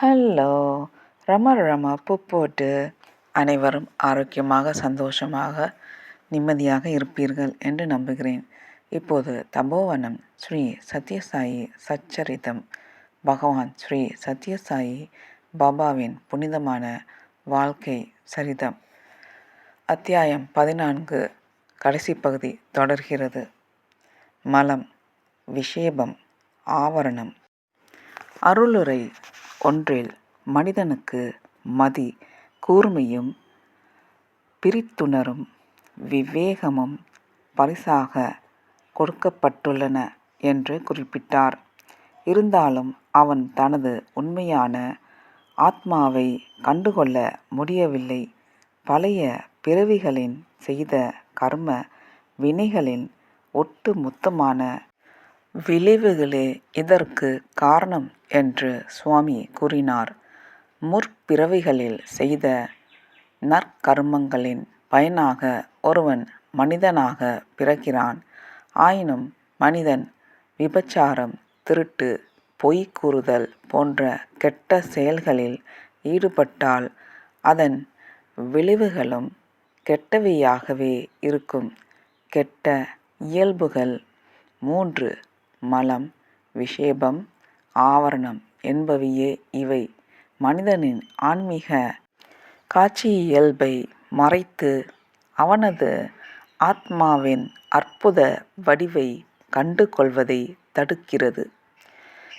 Hello ரம ரம பூ போட்டு அனைவரும் ஆரோக்கியமாக சந்தோஷமாக நிம்மதியாக இருப்பீர்கள் என்று நம்புகிறேன். இப்போது தபோவனம் ஸ்ரீ சத்யசாயி சச்சரிதம். பகவான் ஸ்ரீ சத்யசாயி பாபாவின் புனிதமான வாழ்க்கை சரிதம். அத்தியாயம் பதினான்கு கடைசி பகுதி தொடர்கிறது. மலம் விஷேபம் ஆவரணம். அருளுரை ஒன்றில் மனிதனுக்கு மதி கூர்மையும் பிரித்துணரும் விவேகமும் பரிசாக கொடுக்கப்பட்டுள்ளன என்று குறிப்பிட்டார். இருந்தாலும் அவன் தனது உண்மையான ஆத்மாவை கண்டுகொள்ள முடியவில்லை. பழைய பிறவிகளின் செய்த கர்ம வினைகளின் ஒட்டு மொத்தமான விளைவுகளே இதற்கு காரணம் என்று சுவாமி கூறினார். முற்பிறவிகளில் செய்த நற்கர்மங்களின் பயனாக ஒருவன் மனிதனாக பிறக்கிறான். ஆயினும் மனிதன் விபச்சாரம் திருட்டு பொய் கூறுதல் போன்ற கெட்ட செயல்களில் ஈடுபட்டால் அதன் விளைவுகளும் கெட்டவையாகவே இருக்கும். கெட்ட இயல்புகள் மூன்று மலம் விஷேபம் ஆவரணம் என்பவையே இவை. மனிதனின் ஆன்மீக காட்சியியல்பை மறைத்து அவனது ஆத்மாவின் அற்புத வடிவை கண்டு கொள்வதை தடுக்கிறது.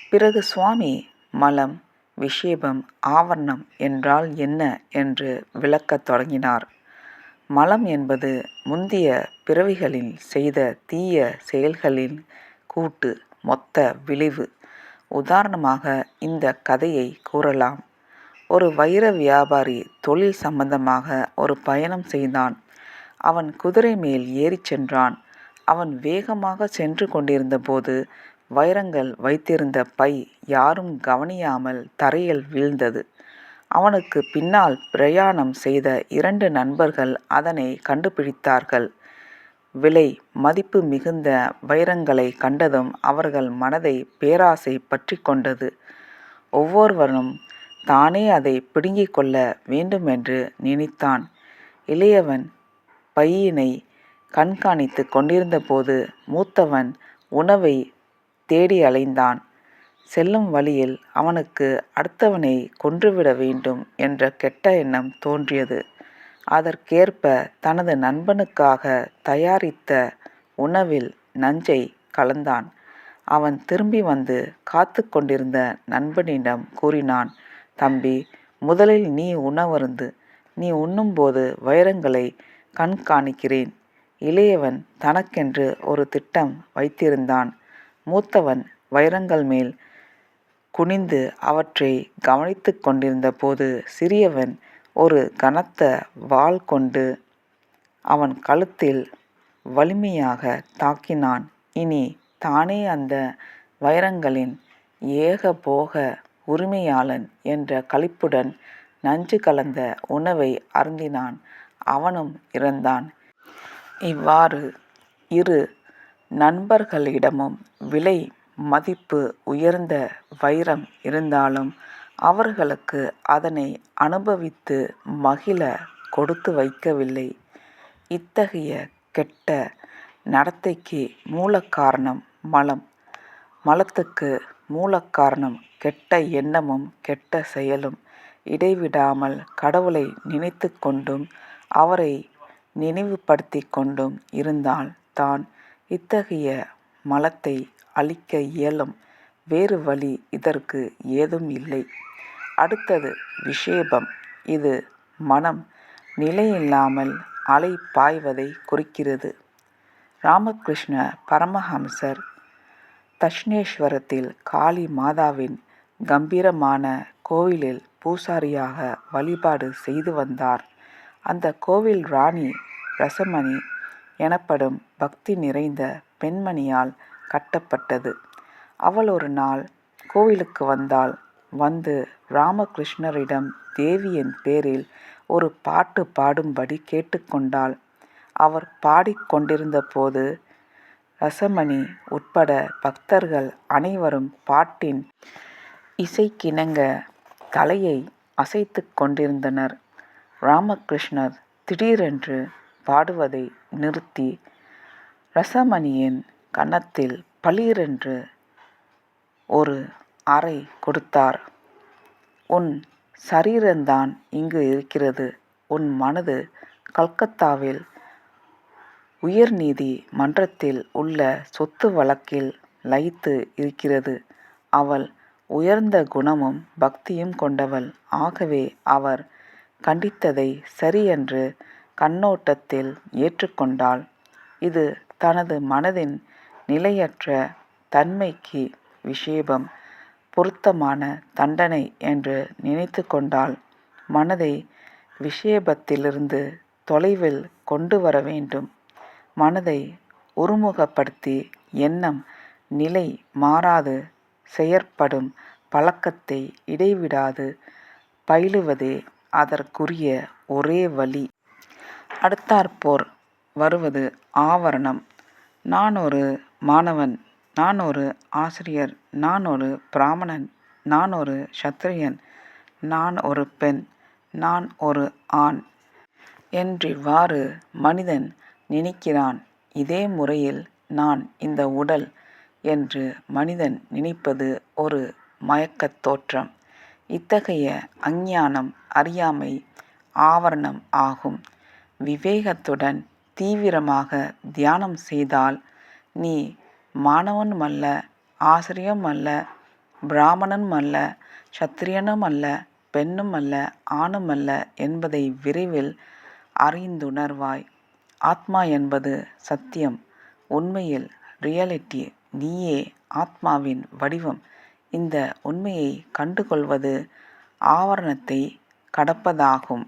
பிறகு சுவாமி மலம் விஷேபம் ஆவரணம் என்றால் என்ன என்று விளக்கத் தொடங்கினார். மலம் என்பது முந்திய பிறவிகளில் செய்த தீய செயல்களின் கூட்டு மொத்த விளைவு. உதாரணமாக இந்த கதையை கூறலாம். ஒரு வைர வியாபாரி தொழில் சம்பந்தமாக ஒரு பயணம் செய்தான். அவன் குதிரை மேல் ஏறிச் சென்றான். அவன் வேகமாக சென்று கொண்டிருந்தபோது வைரங்கள் வைத்திருந்த பை யாரும் கவனியாமல் தரையில் வீழ்ந்தது. அவனுக்கு பின்னால் பிரயாணம் செய்த இரண்டு நண்பர்கள் அதனை கண்டுபிடித்தார்கள். விலை மதிப்பு மிகுந்த வைரங்களை கண்டதும் அவர்கள் மனதை பேராசை பற்றி கொண்டது. ஒவ்வொருவரும் தானே அதை பிடுங்கிக் கொள்ள வேண்டுமென்று நினைத்தான். இளையவன் பையினை கண்காணித்து கொண்டிருந்தபோது மூத்தவன் உணவை தேடி அலைந்தான். செல்லும் வழியில் அவனுக்கு அடுத்தவனை கொன்றுவிட வேண்டும் என்ற கெட்ட எண்ணம் தோன்றியது. அதற்கேற்ப தனது நண்பனுக்காக தயாரித்த உணவில் நஞ்சை கலந்தான். அவன் திரும்பி வந்து காத்து கொண்டிருந்த நண்பனிடம் கூறினான் தம்பி முதலில் நீ உணவருந்து நீ உண்ணும்போது வைரங்களை கண்காணிக்கிறேன். இளையவன் தனக்கென்று ஒரு திட்டம் வைத்திருந்தான். மூத்தவன் வைரங்கள் மேல் குனிந்து அவற்றை கவனித்து கொண்டிருந்த போது சிறியவன் ஒரு கனத்த வாள் கொண்டு அவன் கழுத்தில் வலிமையாக தாக்கினான். இனி தானே அந்த வைரங்களின் ஏகபோக உரிமையாளன் என்ற களிப்புடன் நஞ்சு கலந்த உணவை அருந்தினான். அவனும் இறந்தான். இவ்வாறு இரு நண்பர்களிடமும் விலை மதிப்பு உயர்ந்த வைரம் இருந்தாலும் அவர்களுக்கு அதனை அனுபவித்து மகிழ கொடுத்து வைக்கவில்லை. இத்தகைய கெட்ட நடத்தைக்கு மூலக்காரணம் மலம். மலத்துக்கு மூலக்காரணம் கெட்ட எண்ணமும் கெட்ட செயலும். இடைவிடாமல் கடவுளை நினைத்து கொண்டும் அவரை நினைவுபடுத்தி கொண்டும் இருந்தால் தான் இத்தகைய மலத்தை அழிக்க இயலும். வேறு வழி இதற்கு ஏதும் இல்லை. அடுத்தது விஷேபம். இது மனம் நிலையில்லாமல் அலை பாய்வதை குறிக்கிறது. ராமகிருஷ்ண பரமஹம்சர் தஷ்ணேஸ்வரத்தில் காளி மாதாவின் கம்பீரமான கோவிலில் பூசாரியாக வழிபாடு செய்து வந்தார். அந்த கோவில் ராணி ரசமணி எனப்படும் பக்தி நிறைந்த பெண்மணியால் கட்டப்பட்டது. அவள் ஒரு நாள் கோவிலுக்கு வந்தாள் வந்து ராமகிருஷ்ணரிடம் தேவியின் பேரில் ஒரு பாட்டு பாடும்படி கேட்டுக்கொண்டாள் அவர் பாடிக்கொண்டிருந்த போது ரசமணி உட்பட பக்தர்கள் அனைவரும் பாட்டின் இசைக்கிணங்க தலையை அசைத்துக் கொண்டிருந்தனர். ராமகிருஷ்ணர் திடீரென்று பாடுவதை நிறுத்தி ரசமணியின் கன்னத்தில் பளீரென்று ஒரு அறை கொடுத்தார். உன் சரீரந்தான் இங்கு இருக்கிறது. உன் மனது கல்கத்தாவில் உயர்நீதி மன்றத்தில் உள்ள சொத்து வழக்கில் லயித்து இருக்கிறது. அவள் உயர்ந்த குணமும் பக்தியும் கொண்டவள். ஆகவே அவர் கண்டித்ததை சரியென்று கண்ணோட்டத்தில் ஏற்றுக்கொண்டாள். இது தனது மனதின் நிலையற்ற தன்மைக்கு விஷேபம் பொருத்தமான தண்டனை என்று நினைத்து கொண்டால் மனதை விஷேபத்திலிருந்து தொலைவில் கொண்டு வர வேண்டும். மனதை ஒருமுகப்படுத்தி எண்ணம் நிலை மாறாது செயற்படும் பழக்கத்தை இடைவிடாது பயிலுவதே அதற்குரிய ஒரே வழி. அடுத்தாற்போர் வருவது ஆவரணம். நான் ஒரு மாணவன். நான் ஒரு ஆசிரியர். நான் ஒரு பிராமணன். நான் ஒரு சத்திரியன். நான் ஒரு பெண். நான் ஒரு ஆண். என்றிவ்வாறு மனிதன் நினைக்கிறான். இதே முறையில் நான் இந்த உடல் என்று மனிதன் நினைப்பது ஒரு மயக்கத் தோற்றம். இத்தகைய அஞ்ஞானம் அறியாமை ஆவரணம் ஆகும். விவேகத்துடன் தீவிரமாக தியானம் செய்தால் நீ மாணவனும் அல்ல ஆசிரியம் அல்ல பிராமணனும் அல்ல சத்திரியனும் அல்ல பெண்ணும் அல்ல ஆணும் அல்ல என்பதை விரைவில் அறிந்துணர்வாய். ஆத்மா என்பது சத்தியம். உண்மையில் ரியாலிட்டி நீயே ஆத்மாவின் வடிவம். இந்த உண்மையை கண்டுகொள்வது ஆவரணத்தை கடப்பதாகும்.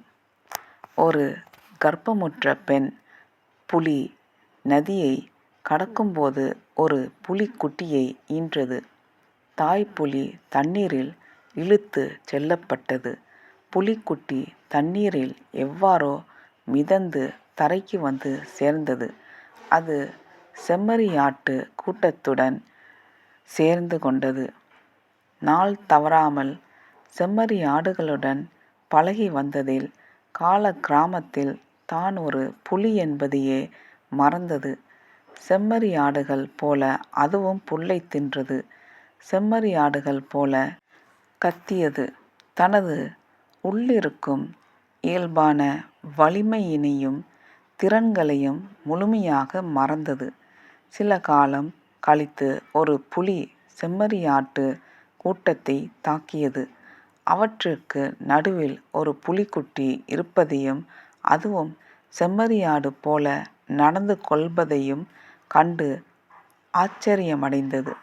ஒரு கர்ப்பமுற்ற பெண் புலி நதியை கடக்கும்போது ஒரு புலிக்குட்டியை ஈன்றது. தாய்ப்புலி தண்ணீரில் இழுத்து செல்லப்பட்டது. புலிக்குட்டி தண்ணீரில் எவ்வாறோ மிதந்து தரைக்கு வந்து சேர்ந்தது. அது செம்மறியாட்டு கூட்டத்துடன் சேர்ந்து கொண்டது. நாள் தவறாமல் செம்மறியாடுகளுடன் பழகி வந்ததில் கால கிராமத்தில் தான் ஒரு புலி என்பதையே மறந்தது. செம்மறியாடுகள் போல அதுவும் புல்லை தின்றது. செம்மறியாடுகள் போல கத்தியது. தனது உள்ளிருக்கும் இயல்பான வலிமையினையும் திறன்களையும் முழுமையாக மறந்தது. சில காலம் கழித்து ஒரு புலி செம்மறியாட்டு கூட்டத்தை தாக்கியது. அவற்றிற்கு நடுவில் ஒரு புலிக்குட்டி இருப்பதையும் அதுவும் செம்மறியாடு போல நடந்து கொள்வதையும் கண்டு ஆச்சரியமடைந்தது.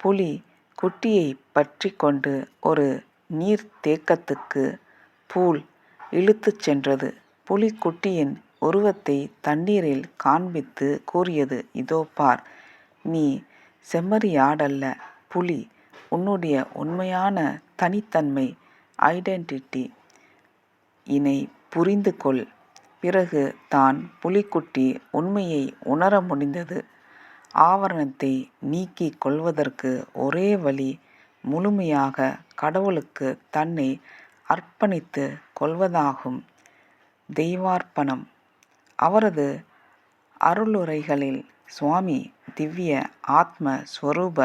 புலி குட்டியைப் பற்றி கொண்டு ஒரு நீர்த்தேக்கத்துக்குப் பூல் இழுத்துச் சென்றது. புலிக்குட்டியின் உருவத்தை தண்ணீரில் காண்பித்து கூறியது இதோ பார். நீ செம்மறியாடல்ல புலி. உன்னுடைய உண்மையான தனித்தன்மை ஐடென்டிட்டி இனை புரிந்து கொள். பிறகு தான் புலிக்குட்டி உண்மையை உணர முடிந்தது. ஆவரணத்தை நீக்கி கொள்வதற்கு ஒரே வழி முழுமையாக கடவுளுக்குத் தன்னை அர்ப்பணித்து கொள்வதாகும். தெய்வார்ப்பணம். அவரது அருளுரைகளில் சுவாமி திவ்ய ஆத்ம ஸ்வரூப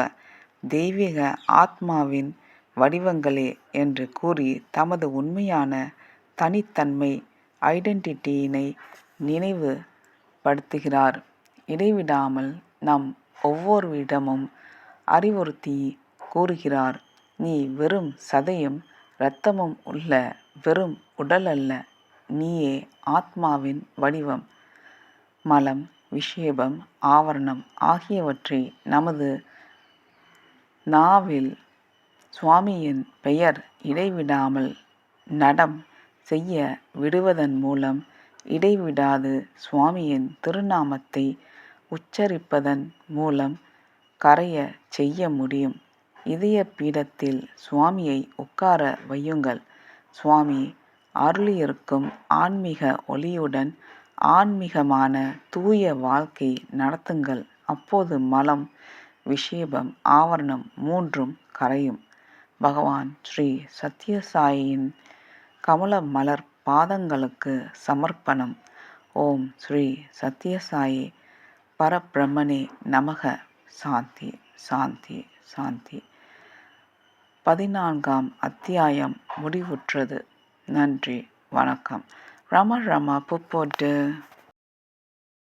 தெய்வீக ஆத்மாவின் வடிவங்களே என்று கூறி தமது உண்மையான தனித்தன்மை ஐடென்டிட்டியினை நினைவு படுத்துகிறார். இடைவிடாமல் நம் ஒவ்வொருவிடமும் அறிவுறுத்தி கூறுகிறார் நீ வெறும் சதையும் இரத்தமும் உள்ள வெறும் உடல் அல்ல நீயே ஆத்மாவின் வடிவம். மலம் விஷேபம் ஆவரணம் ஆகியவற்றை நமது நாவில் சுவாமியின் பெயர் இடைவிடாமல் நடம் செய்ய விடுவதன் மூலம் இடைவிடாது சுவாமியின் திருநாமத்தை உச்சரிப்பதன் மூலம் கரையச் செய்ய முடியும். இதய பீடத்தில் சுவாமியை உட்கார வையுங்கள். சுவாமி அருளியிருக்கும் ஆன்மீக ஒளியுடன் ஆன்மீகமான தூய வாழ்க்கை நடத்துங்கள். அப்போது மலம் விஷேபம் ஆவரணம் மூன்றும் கரையும். பகவான் ஸ்ரீ சத்யசாயியின் கமல மலர் பாதங்களுக்கு சமர்ப்பணம். ஓம் ஸ்ரீ சத்யசாயி பரபிரம்மனே நமக. சாந்தி சாந்தி சாந்தி. பதினான்காம் அத்தியாயம் முடிவுற்றது. நன்றி வணக்கம். ரம ரமா புப்போட்டு